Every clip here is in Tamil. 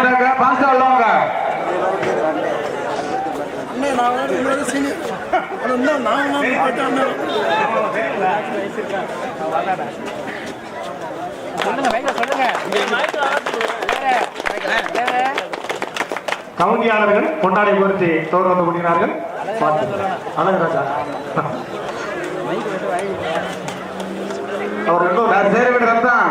பாஸ்டா உள்ளவங்க கவுந்தியாளர்கள் கொண்டாடி பொருத்தி தோறு வந்து முடிகிறார்கள் அழகராஜா அவர் இன்னும் சேர வேண்டியதான்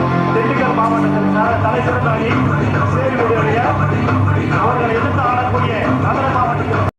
திண்டுக்கல் மாவட்டத்தின் தலைசிறந்தாடி சேருவதையுடைய அவர்கள் எதிர்த்து ஆடக்கூடிய நகர மாவட்டத்தில்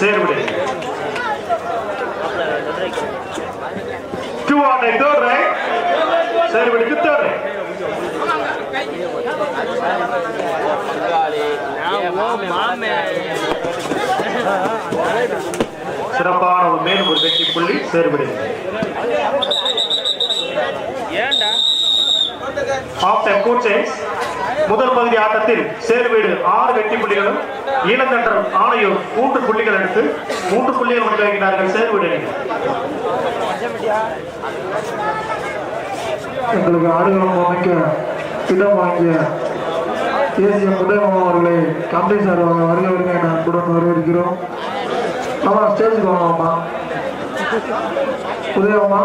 வெற்றி புள்ளி சேர்விடு டூ ஆன் தேர்ட் சேர்விடுக்கு தேர்ட் ரைட் சிறப்பான ஒரு மேல் ஒரு வெற்றி புள்ளி சேர்விடு. ஆஃப் டைம் கோச்சேஸ் முதல் பகுதி ஆட்டத்தில் சேர்வீடு ஆறு வெற்றி புள்ளிகளும் ஈழத்தன்றம் ஆணையூர் மூன்று புள்ளிகள் எடுத்து மூன்று புள்ளிகள் மட்டும் வைக்கிறார்கள் சேர்வீடு எங்களுக்கு ஆடுகளம் அமைக்க இடம் வாங்கிய தேசிய உதயமாமா அவர்களை கம்பெனி சார் வருக வருக என அன்புடன் வரவேற்கிறோம். ஆமா ஸ்டேஜுக்கு வாங்கம்மா உதயமாமா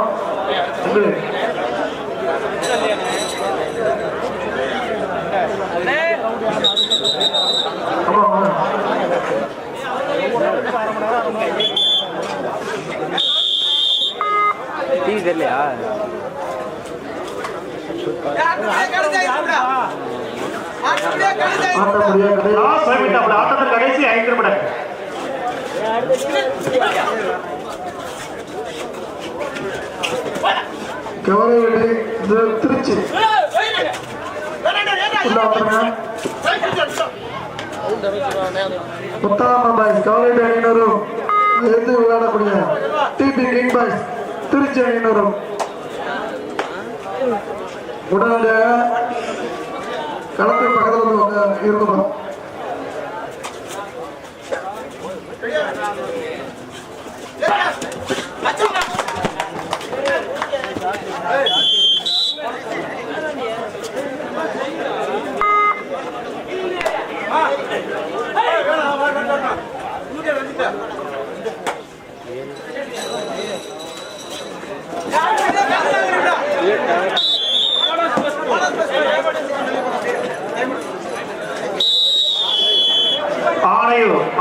டிவி தெரியலையா? கடைசி ஐந்து நிமிடம் திருச்சி உள்ள பாய்ஸ் கவலை அணியினரும் எதிர்த்து விளையாடக்கூடிய டிபி கிங் பாய்ஸ் திருச்சி அணியினரும் உடனடியாக களத்து பக்கத்தில் வந்து உட்கா- இருக்கணும்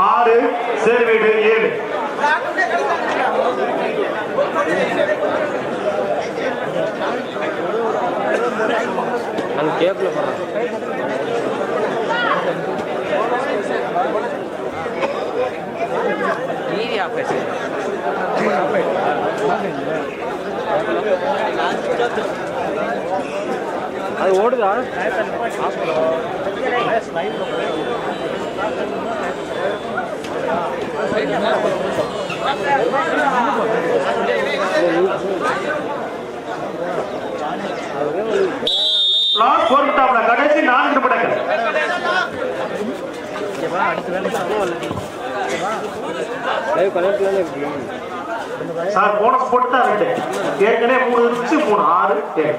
ஆறு சேர்வீடு ஏழு அங்க கேப்ல போறான் டிவி ஆஃப் ஆயிடுச்சு அது ஓடுதா? லாஸ்ட் மினிட் கடைசி நான்கு லைவ் கனெக்ட்ல இருக்கு சார் போனஸ் போட்டு தான் ரெண்டு ஏற்கனவே மூணு இருந்துச்சு மூணு ஆறு ஏழு.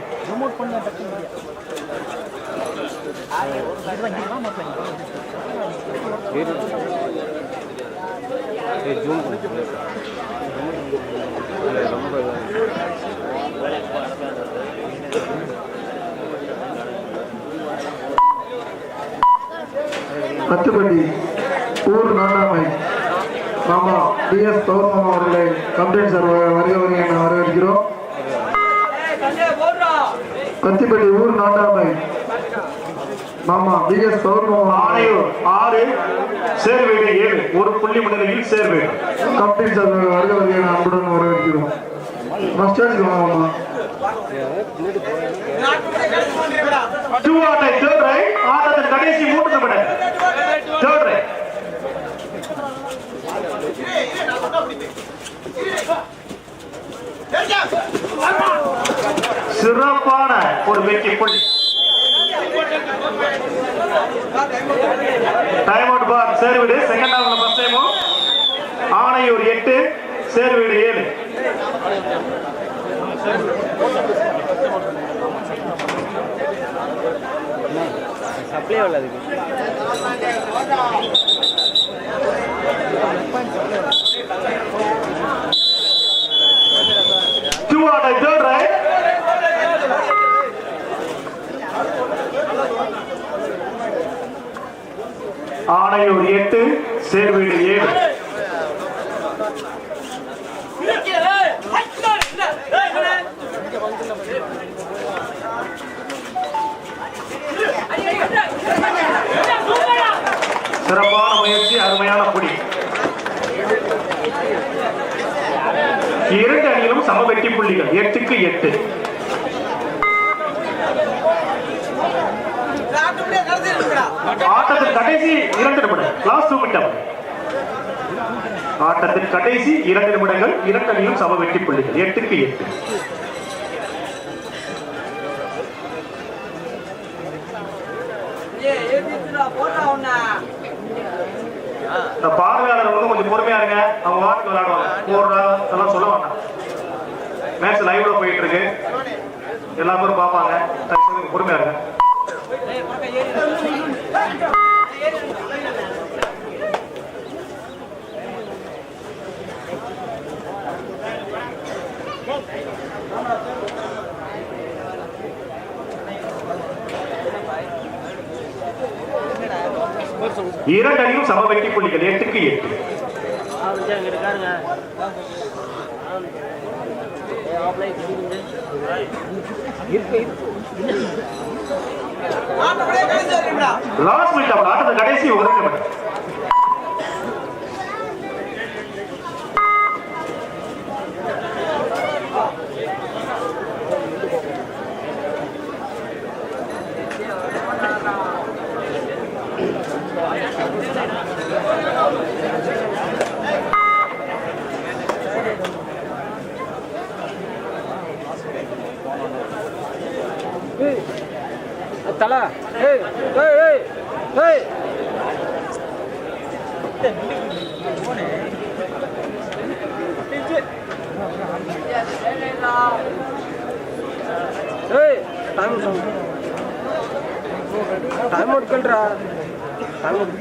ஜூம் ரொம்ப பத்துப்பட்டி ஊர் நாடாமை மாமா. டிஎஸ் கௌர்மாமா அவர்களை கம்ப்ளைண்ட் சார் வருக வருக என வரவேற்கிறோம். பத்திப்பட்டி ஊர் நாடாமை மாமா டிஎஸ் கௌர்மாமா ஆணையூர் ஆறு சேர்வீடு ஏழு. ஒரு புள்ளி முன்னிலையில் சேர்வீடு. கம்ப்ளைண்ட் சார் வருக வருக என அன்புடன் வரவேற்கிறோம். டூ கடைசி மூன்று நிமிடம். தேர்ட் ரைட் சிறப்பான ஒரு வெற்றி புள்ளி டைம் அவுட் பார் சேர்வீடு செகண்ட் ஹாஃப்ல ஃபர்ஸ்ட் டைமும் ஆணையூர் எட்டு சேர்வீடு ஏழு. சப்ளை வரல ஆணையூர் எட்டு சேர்வீடு ஏழு. சிறப்பான முயற்சி அருமையான புடி இரண்டு அணியிலும் சமவெட்டி புள்ளிகள் எட்டுக்கு எட்டு. ஆட்டத்தின் கடைசி இரண்டு நிமிடம் லாஸ்ட் டூ மினிட் ஆட்டத்தின் கடைசி இரண்டு நிமிடங்கள். இரண்டு அணியும் சம வெற்றி புள்ளிகள். எட்டுக்கு எட்டு. இந்த பார்வையாளர் வந்து கொஞ்சம் பொறுமையா இருங்க. அவங்க வாட்டுக்கு விளையாடுவாங்க. போடுறா அதெல்லாம் சொல்ல மாட்டாங்க மேட்ச் லைவ்ல போயிட்டு இருக்கு. எல்லா பேரும் பார்ப்பாங்க பொறுமையா இருங்க. இரண்டு அணியும் சம வெற்றி புள்ளிகள் எட்டுக்கு எட்டு லாஸ்ட் மினிட் அப்ப ஆட்டத்தின் கடைசி ஒரு நிமிடம் time out கல்றா time out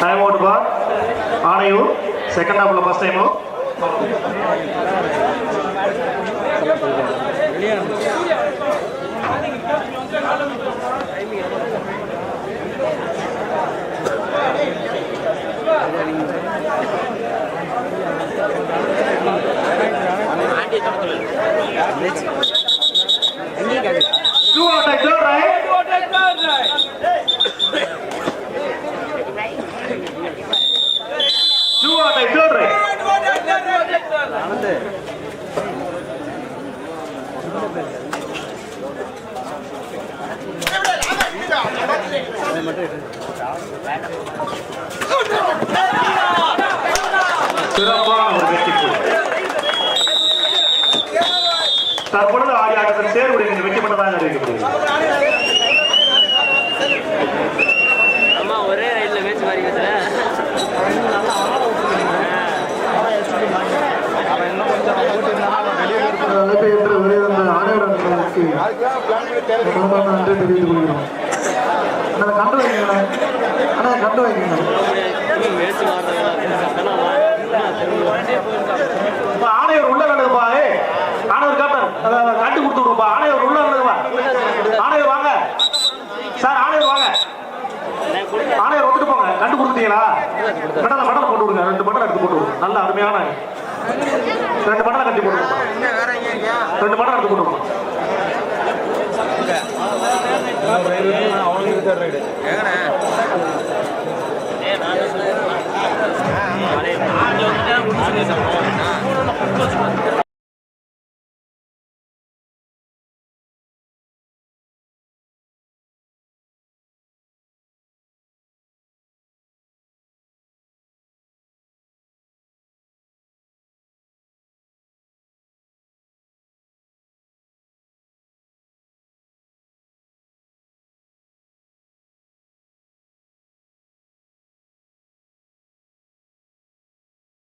time out for Anaiyur second ஹாஃப்ல first time two out third right two out third right சிறப்பான ஒரு வெற்றி புள்ளி. தற்பொழுது ஆடி ஆட்டத்தில் சேர்வுடைய இந்த வெற்றி தான் அறிவிக்கப்படுகிறது. அம்மா ஒரே வருகிற ஆணையர்களுக்கு மனமார்ந்த நன்றி தெரிவித்துக் கொள்கிறோம். அண்ணா கண்டு வைக்கீங்களா அண்ணா கண்டு இப்ப ஆணையர் உள்ள நடக்குப்பா ஏய் கேப்டன் காட்டி கொடுத்து விடுப்பா ஆணையர் உள்ள நடக்குப்பா ஆணையர் வாங்க. சார் ஆணையர் வாங்க. ஆணையர் வந்துட்டு போங்க. கண்டு கொடுத்தீங்களா? மெடலை மெடலை போட்டு விடுங்க. ரெண்டு மெடல் எடுத்து போட்டு விடுங்க. நல்ல அருமையான ரெண்டு மெடலை கட்டி போட்டு விடுங்க. ரெண்டு மெடல் எடுத்து போட்டு விடுங்க.